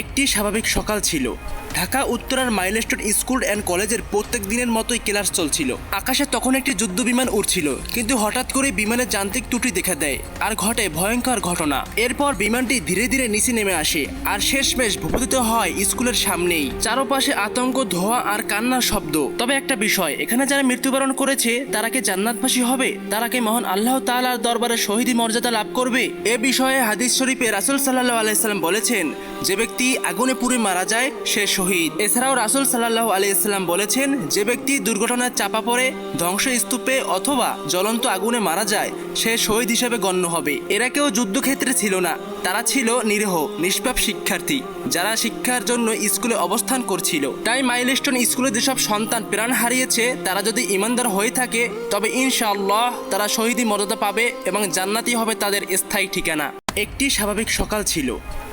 একটি স্বাভাবিক সকাল ছিল। ঢাকা, উত্তরার মাইলস্টোন স্কুল অ্যান্ড কলেজের প্রত্যেক দিনের মতোই ক্লাস চলছিল। আকাশে তখন একটি যুদ্ধ বিমান উঠছিল কিন্তু হঠাৎ করে বিমানের যান্ত্রিক ত্রুটি দেখা দেয় আর ঘটে ভয়ঙ্কর ঘটনা। এরপর বিমানটি ধীরে ধীরে নিচে নেমে আসে আর শেষমেশ ভূপতিত হয় স্কুলের সামনেই। চারপাশে আতঙ্ক, ধোঁয়া আর কান্নার শব্দ। তবে একটা বিষয়, এখানে যারা মৃত্যুবরণ করেছে, তারা কি জান্নাতবাসী হবে? তারা কি মহান আল্লাহ তাআলার দরবারে শহীদি মর্যাদা লাভ করবে? এ বিষয়ে হাদিস শরীফে রাসুল সাল্লাহ আলাইসাল্লাম বলেছেন, যে ব্যক্তি আগুনে পুড়ে মারা যায়, সে শহীদ। এছাড়াও রাসুল সাল্লাহ ইসলাম বলেছেন, যে ব্যক্তি দুর্ঘটনার চাপা পড়ে, ধ্বংসস্তূপে অথবা জ্বলন্ত আগুনে মারা যায়, সে শহীদ হিসেবে গণ্য হবে। এরা কেউ যুদ্ধক্ষেত্রে ছিল না, তারা ছিল নিরীহ, নিষ্পাপ শিক্ষার্থী, যারা শিক্ষার জন্য স্কুলে অবস্থান করছিল। তাই মাইলস্টোন স্কুলে যেসব সন্তান প্রাণ হারিয়েছে, তারা যদি ইমানদার হয়ে থাকে, তবে ইনশাআল্লাহ তারা শহীদি মর্যাদা পাবে এবং জান্নাতি হবে তাদের স্থায়ী ঠিকানা। একটি স্বাভাবিক সকাল ছিল।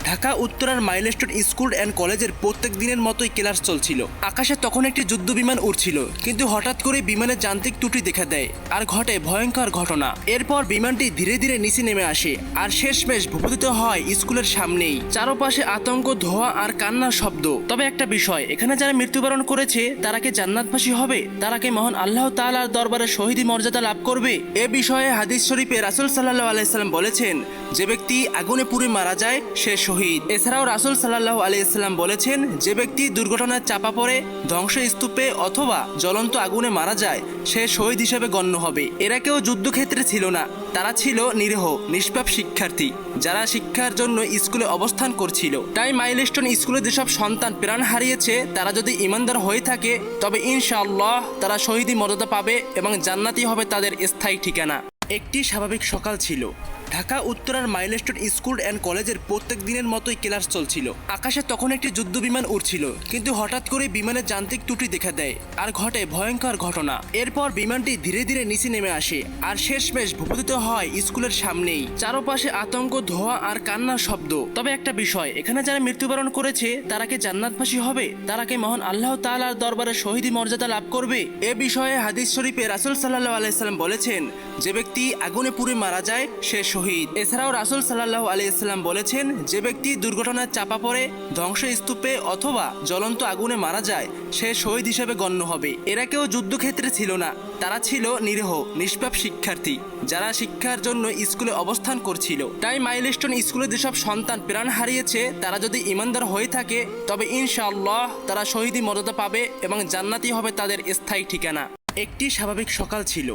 ঢাকা, উত্তরার মাইলস্টোন স্কুল অ্যান্ড কলেজের প্রত্যেক দিনের মতোই ক্লাস চলছিল। আকাশে তখন একটি যুদ্ধ বিমান উঠছিল কিন্তু হঠাৎ করে বিমানের যান্ত্রিক ত্রুটি দেখা দেয় আর ঘটে ভয়ঙ্কর ঘটনা। এরপর বিমানটি ধীরে ধীরে নিচে নেমে আসে আর শেষমেশ ভূপতিত হয় স্কুলের সামনেই। চারপাশে আতঙ্ক, ধোঁয়া আর কান্নার শব্দ। তবে একটা বিষয়, এখানে যারা মৃত্যুবরণ করেছে, তারা কি জান্নাতবাসী হবে? তারা কি মহান আল্লাহ তাআলার দরবারে শহীদি মর্যাদা লাভ করবে? এ বিষয়ে হাদিস শরীফে রাসুল সাল্লাহ আলাইসাল্লাম বলেছেন, যে ব্যক্তি আগুনে পুড়ে মারা যায়, সে শহীদ। এছাড়াও রাসুল সাল্লাহ আলাইসাল্লাম বলেছেন, যে ব্যক্তি দুর্ঘটনায় চাপা পড়ে, ধ্বংসস্তূপে অথবা জ্বলন্ত আগুনে মারা যায়, সে শহীদ হিসেবে গণ্য হবে। এরা কেউ যুদ্ধক্ষেত্রে ছিল না, তারা ছিল নিরীহ, নিষ্পাপ শিক্ষার্থী, যারা শিক্ষার জন্য স্কুলে অবস্থান করছিল। তাই মাইলস্টোন স্কুলে যেসব সন্তান প্রাণ হারিয়েছে, তারা যদি ইমানদার হয়ে থাকে, তবে ইনশাআল্লাহ তারা শহীদি মর্যাদা পাবে এবং জান্নাতি হবে তাদের স্থায়ী ঠিকানা। একটি স্বাভাবিক সকাল ছিল। ঢাকা, উত্তরার মাইলস্টোন স্কুল অ্যান্ড কলেজের প্রত্যেক দিনের মতোই ক্লাস চলছিল। আকাশে তখন একটি যুদ্ধ বিমান উঠছিল কিন্তু হঠাৎ করে বিমানের যান্ত্রিক ত্রুটি দেখা দেয় আর ঘটে ভয়ঙ্কর ঘটনা। এরপর বিমানটি ধীরে ধীরে নিচে নেমে আসে আর শেষমেশ ভূপতিত হয় স্কুলের সামনেই। চারপাশে আতঙ্ক, ধোঁয়া আর কান্নার শব্দ। তবে একটা বিষয়, এখানে যারা মৃত্যুবরণ করেছে, তারা কি জান্নাতবাসী হবে? তারা কি মহান আল্লাহ তাআলার দরবারে শহীদি মর্যাদা লাভ করবে? এ বিষয়ে হাদিস শরীফে রাসুল সাল্লাহ আলাইসাল্লাম বলেছেন, যে ব্যক্তি আগুনে পুড়ে মারা যায় সে শহীদ। এছাড়াও রাসুল সাল্লাহ ইসলাম বলেছেন, যে ব্যক্তি দুর্ঘটনায় চাপা পড়ে, ধ্বংসস্তূপে অথবা জ্বলন্ত আগুনে মারা যায়, সে শহীদ হিসেবে গণ্য হবে। এরা কেউ যুদ্ধক্ষেত্রে ছিল না, তারা ছিল নিরীহ, নিষ্পাপ শিক্ষার্থী, যারা শিক্ষার জন্য স্কুলে অবস্থান করছিল। তাই মাইলস্টোন স্কুলে যেসব সন্তান প্রাণ হারিয়েছে, তারা যদি ইমানদার হয়ে থাকে, তবে ইনশাআল্লাহ তারা শহীদি মর্যাদা পাবে এবং জান্নাতি হবে তাদের স্থায়ী ঠিকানা। একটি স্বাভাবিক সকাল ছিল।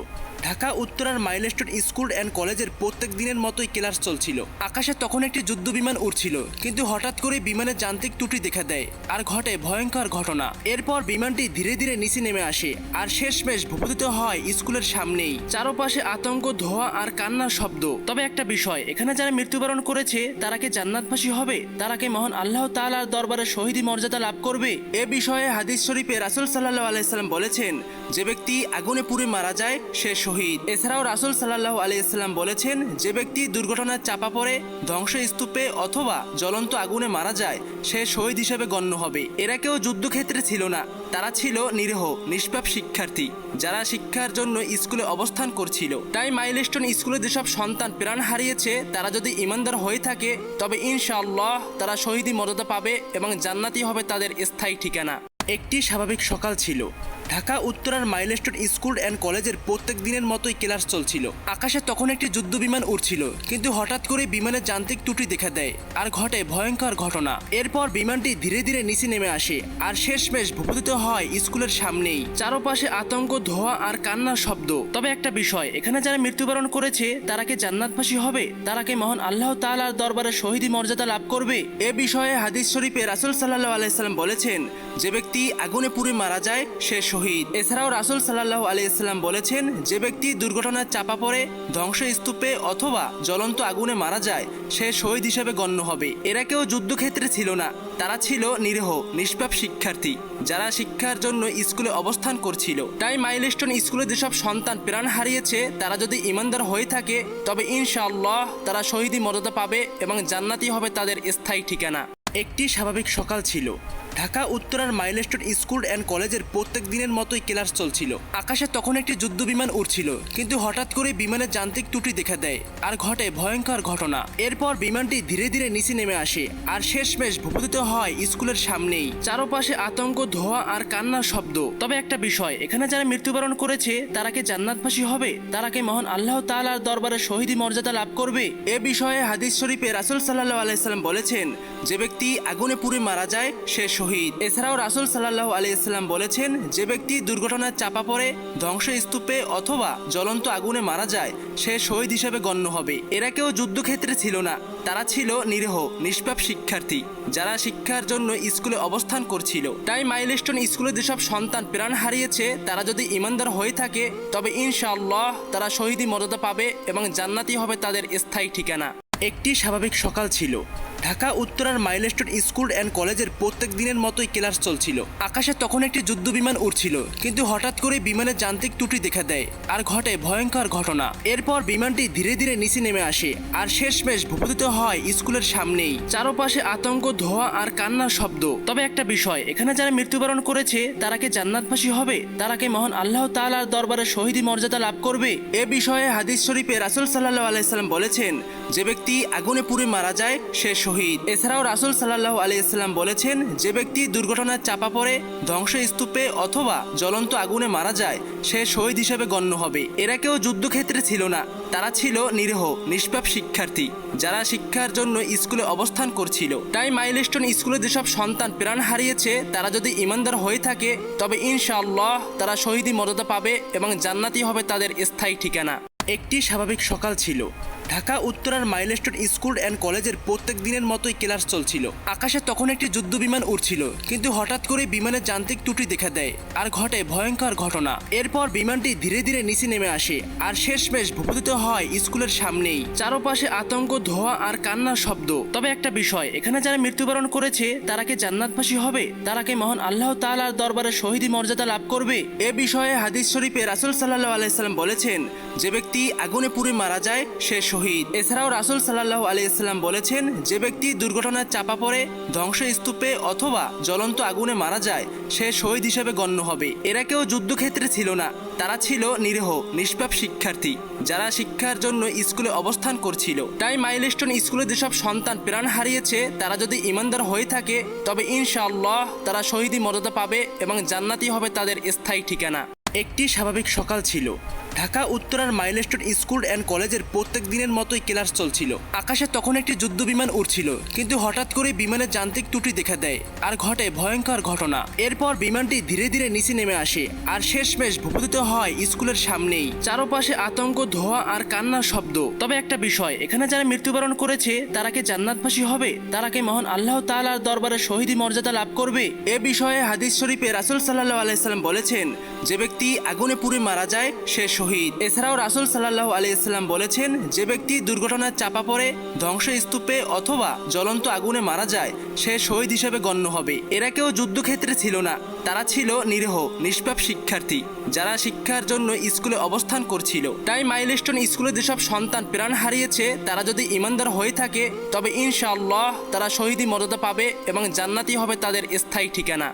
ঢাকা উত্তরার মাইলস্টোন স্কুল অ্যান্ড কলেজের প্রত্যেক দিনের মতোই ক্লাস চলছিল। আকাশে তখন একটি যুদ্ধ বিমান উঠছিল কিন্তু হঠাৎ করে বিমানের যান্ত্রিক ত্রুটি দেখা দেয় আর ঘটে ভয়ঙ্কর ঘটনা। এরপর বিমানটি ধীরে ধীরে নিচে নেমে আসে আর শেষমেশ ভূপতিত হয় স্কুলের সামনেই। চারপাশে আতঙ্ক, ধোঁয়া আর কান্নার শব্দ। তবে একটা বিষয়, এখানে যারা মৃত্যুবরণ করেছে, তারা কি জান্নাতবাসী হবে? তারা কি মহান আল্লাহ তাআলার দরবারে শহীদি মর্যাদা লাভ করবে? এ বিষয়ে হাদিস শরীফে রাসুল সাল্লাহ আলাইসাল্লাম বলেছেন, যে ব্যক্তি আগুনে পুড়ে মারা যায়, সে শহীদ। এছাড়াও রাসুল সাল্লাহ ইসলাম বলেছেন, যে ব্যক্তি দুর্ঘটনায় চাপা পড়ে ধ্বংসস্তূপে অথবা জ্বলন্ত আগুনে মারা যায়, সে শহীদ হিসেবে গণ্য হবে। এরা কেউ যুদ্ধক্ষেত্রে ছিল না, তারা ছিল নিরীহ, নিষ্পাপ শিক্ষার্থী, যারা শিক্ষার জন্য স্কুলে অবস্থান করছিল। তাই মাইলস্টোন স্কুলে যেসব সন্তান প্রাণ হারিয়েছে, তারা যদি ইমানদার হয়ে থাকে, তবে ইনশাআল্লাহ তারা শহীদি মর্যাদা পাবে এবং জান্নাতি হবে তাদের স্থায়ী ঠিকানা। একটি স্বাভাবিক সকাল ছিল। ঢাকা, উত্তরার মাইলস্টোন স্কুল অ্যান্ড কলেজের প্রত্যেক দিনের মতোই ক্লাস চলছিল। আকাশে তখন একটি যুদ্ধ বিমান উঠছিল কিন্তু হঠাৎ করে বিমানের যান্ত্রিক ত্রুটি দেখা দেয় আর ঘটে ভয়ঙ্কর ঘটনা। এরপর বিমানটি ধীরে ধীরে নিচে নেমে আসে আর শেষমেশ ভূপতিত হয় স্কুলের সামনেই। চারপাশে আতঙ্ক, ধোঁয়া আর কান্নার শব্দ। তবে একটা বিষয়, এখানে যারা মৃত্যুবরণ করেছে, তারা কি জান্নাতবাসী হবে? তারা কি মহান আল্লাহ তাআলার দরবারে শহীদি মর্যাদা লাভ করবে? এ বিষয়ে হাদিস শরীফে রাসুল সাল্লাহ আলাইসাল্লাম বলেছেন, যে ব্যক্তি আগুনে পুড়ে মারা যায়, সে শহীদ। এছাড়াও রাসুল সাল্লাহ আলাইসাল্লাম বলেছেন, যে ব্যক্তি দুর্ঘটনায় চাপা পড়ে, ধ্বংসস্তূপে অথবা জ্বলন্ত আগুনে মারা যায়, সে শহীদ হিসেবে গণ্য হবে। এরা কেউ যুদ্ধক্ষেত্রে ছিল না, তারা ছিল নিরীহ, নিষ্পাপ শিক্ষার্থী, যারা শিক্ষার জন্য স্কুলে অবস্থান করছিল। তাই মাইলস্টোন স্কুলে যেসব সন্তান প্রাণ হারিয়েছে, তারা যদি ইমানদার হয়ে থাকে, তবে ইনশাআল্লাহ তারা শহীদি মর্যাদা পাবে এবং জান্নাতি হবে তাদের স্থায়ী ঠিকানা। একটি স্বাভাবিক সকাল ছিল। ঢাকা, উত্তরার মাইলস্টোন স্কুল অ্যান্ড কলেজের প্রত্যেক দিনের মতোই ক্লাস চলছিল। আকাশে তখন একটি যুদ্ধ বিমান উঠছিল কিন্তু হঠাৎ করে বিমানের যান্ত্রিক ত্রুটি দেখা দেয় আর ঘটে ভয়ঙ্কর ঘটনা। এরপর বিমানটি ধীরে ধীরে নিচে নেমে আসে আর শেষমেশ ভূপতিত হয় স্কুলের সামনেই। চারপাশে আতঙ্ক, ধোয়া আর কান্নার শব্দ। তবে একটা বিষয়, এখানে যারা মৃত্যুবরণ করেছে, তারা কি জান্নাতবাসী হবে? তারা কি মহান আল্লাহ তাআলার দরবারে শহীদি মর্যাদা লাভ করবে? এ বিষয়ে হাদিস শরীফে রাসুল সাল্লাহ আলাইসাল্লাম বলেছেন, যে ব্যক্তি আগুনে পুড়ে মারা যায়, সে শহীদ। এছাড়াও রাসুল সাল্লাহ আলাইসাল্লাম বলেছেন, যে ব্যক্তি দুর্ঘটনায় চাপা পড়ে, ধ্বংসস্তূপে অথবা জ্বলন্ত আগুনে মারা যায়, সে শহীদ হিসেবে গণ্য হবে। এরা কেউ যুদ্ধক্ষেত্রে ছিল না, তারা ছিল নিরীহ, নিষ্পাপ শিক্ষার্থী, যারা শিক্ষার জন্য স্কুলে অবস্থান করছিল। তাই মাইলস্টোন স্কুলে যেসব সন্তান প্রাণ হারিয়েছে, তারা যদি ইমানদার হয়ে থাকে, তবে ইনশাআল্লাহ তারা শহীদি মর্যাদা পাবে এবং জান্নাতি হবে তাদের স্থায়ী ঠিকানা। একটি স্বাভাবিক সকাল ছিল। ঢাকা উত্তরার মাইলস্টোন স্কুল অ্যান্ড কলেজের প্রত্যেক দিনের মতোই ক্লাস চলছিল। আকাশে তখন একটি যুদ্ধ বিমান উঠছিল কিন্তু হঠাৎ করে বিমানের যান্ত্রিক ত্রুটি দেখা দেয় আর ঘটে ভয়ঙ্কর ঘটনা। এরপর বিমানটি ধীরে ধীরে নিচে নেমে আসে আর শেষমেশ ভূপতিত হয় স্কুলের সামনেই। চারপাশে আতঙ্ক, ধোয়া আর কান্নার শব্দ। তবে একটা বিষয়, এখানে যারা মৃত্যুবরণ করেছে, তারা কি জান্নাতবাসী হবে? তারা কি মহান আল্লাহ তাআলার দরবারে শহীদি মর্যাদা লাভ করবে? এ বিষয়ে হাদিস শরীফে রাসুল সাল্লাহ আলাইসাল্লাম বলেছেন, যে ব্যক্তি আগুনে পুড়ে মারা যায়, সে শহীদ। এছাড়াও রাসুল সাল্লাহ আলাইসাল্লাম বলেছেন, যে ব্যক্তি দুর্ঘটনায় চাপা পড়ে, ধ্বংসস্তূপে অথবা জ্বলন্ত আগুনে মারা যায়, সে শহীদ হিসেবে গণ্য হবে। এরা কেউ যুদ্ধক্ষেত্রে ছিল না, তারা ছিল নিরীহ, নিষ্পাপ শিক্ষার্থী, যারা শিক্ষার জন্য স্কুলে অবস্থান করছিল। তাই মাইলস্টোন স্কুলে যেসব সন্তান প্রাণ হারিয়েছে, তারা যদি ইমানদার হয়ে থাকে, তবে ইনশাআল্লাহ তারা শহীদি মর্যাদা পাবে এবং জান্নাতি হবে তাদের স্থায়ী ঠিকানা। একটি স্বাভাবিক সকাল ছিল। ঢাকা, উত্তরার মাইলস্টোন স্কুল অ্যান্ড কলেজের প্রত্যেক দিনের মতোই ক্লাস চলছিল। আকাশে তখন একটি যুদ্ধ বিমান উঠছিল কিন্তু হঠাৎ করে বিমানের যান্ত্রিক ত্রুটি দেখা দেয় আর ঘটে ভয়ঙ্কর ঘটনা। এরপর বিমানটি ধীরে ধীরে নিচে নেমে আসে আর শেষমেশ ভূপতিত হয় স্কুলের সামনেই। চারপাশে আতঙ্ক, ধোয়া আর কান্নার শব্দ। তবে একটা বিষয়, এখানে যারা মৃত্যুবরণ করেছে, তারা কি জান্নাতবাসী হবে? তারা কি মহান আল্লাহ তাআলার দরবারে শহীদি মর্যাদা লাভ করবে? এ বিষয়ে হাদিস শরীফে রাসুল সাল্লাহ আলাইসাল্লাম বলেছেন, যে ব্যক্তি আগুনে পুড়ে মারা যায়, সে শহীদ। এছাড়াও রাসুল সাল্লাহ আলাইসাল্লাম বলেছেন, যে ব্যক্তি দুর্ঘটনায় চাপা পড়ে, ধ্বংসস্তূপে অথবা জ্বলন্ত আগুনে মারা যায়, সে শহীদ হিসেবে গণ্য হবে। এরা কেউ যুদ্ধক্ষেত্রে ছিল না, তারা ছিল নিরীহ, নিষ্পাপ শিক্ষার্থী, যারা শিক্ষার জন্য স্কুলে অবস্থান করছিল। তাই মাইলস্টোন স্কুলে যেসব সন্তান প্রাণ হারিয়েছে, তারা যদি ইমানদার হয়ে থাকে, তবে ইনশাআল্লাহ তারা শহীদি মর্যাদা পাবে এবং জান্নাতি হবে তাদের স্থায়ী ঠিকানা। একটি স্বাভাবিক সকাল ছিল। ঢাকা, উত্তরার মাইলস্টোন স্কুল অ্যান্ড কলেজের প্রত্যেক দিনের মতোই ক্লাস চলছিল। আকাশে তখন একটি যুদ্ধ বিমান উঠছিল কিন্তু হঠাৎ করে বিমানের যান্ত্রিক ত্রুটি দেখা দেয় আর ঘটে ভয়ঙ্কর ঘটনা। এরপর বিমানটি ধীরে ধীরে নিচে নেমে আসে আর শেষমেশ ভূপতিত হয় স্কুলের সামনেই। চারপাশে আতঙ্ক, ধোয়া আর কান্নার শব্দ। তবে একটা বিষয়, এখানে যারা মৃত্যুবরণ করেছে, তারা কি জান্নাতবাসী হবে? তারা কি মহান আল্লাহ তাআলার দরবারে শহীদি মর্যাদা লাভ করবে? এ বিষয়ে হাদিস শরীফে রাসুল সাল্লাহ আলাইসাল্লাম বলেছেন, যে ব্যক্তি আগুনে পুড়ে মারা যায়, সে শহীদ এছাড়াও রাসুল সাল্লাহ ইসলাম বলেছেন, যে ব্যক্তি দুর্ঘটনায় চাপা পড়ে ধ্বংসস্তূপে অথবা জ্বলন্ত আগুনে মারা যায়, সে শহীদ হিসেবে গণ্য হবে। এরা কেউ যুদ্ধক্ষেত্রে ছিল না, তারা ছিল নিরীহ, নিষ্পাপ শিক্ষার্থী, যারা শিক্ষার জন্য স্কুলে অবস্থান করছিল। তাই মাইলস্টোন স্কুলে যেসব সন্তান প্রাণ হারিয়েছে, তারা যদি ইমানদার হয়ে থাকে, তবে ইনশাআল্লাহ তারা শহীদি মর্যাদা পাবে এবং জান্নাতি হবে তাদের স্থায়ী ঠিকানা।